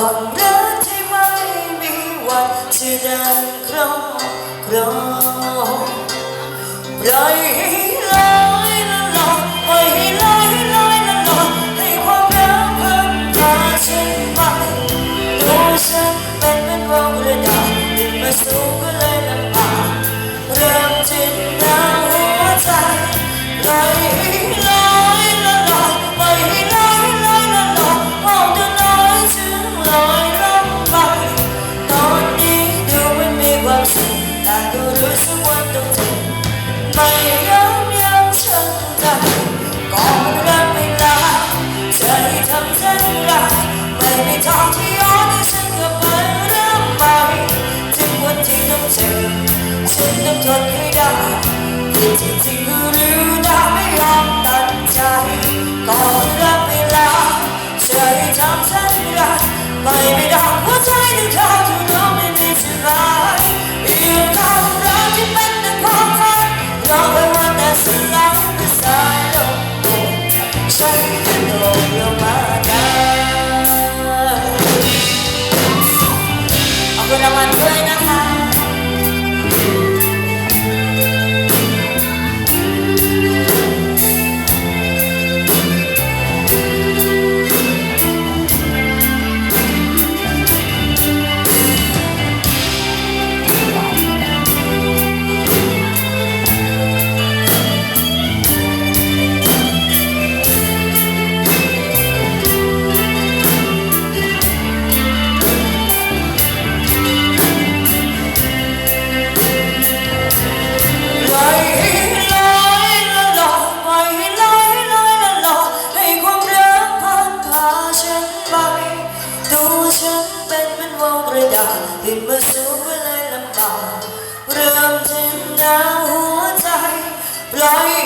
ความรักที่ไม่มีวันจะดังครองครองปล่อยให จริงหรือดาวไม่ยอมตัดใจก่อนรับเวลาเธอได้ทำฉันรักไปไม่ได้หัวใจหนึ่งเธอ ระดาที่มาสู้เพื่อในลำบากเริ่มเจ็บหนาวหัวใจปล่อย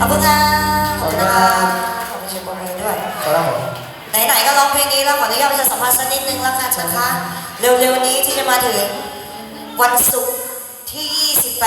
ขอบคุณครับขอบคุณครับ ขอบคุณเชิบมือด้วย ครับผมไหนๆก็ร้องเพลงนี้แล้วขออนุญาตประชสัมภาษณ์สักนิดนึงแล้วกันนะคะ เร็วๆนี้ที่จะมาถึงวันศุกร์ที่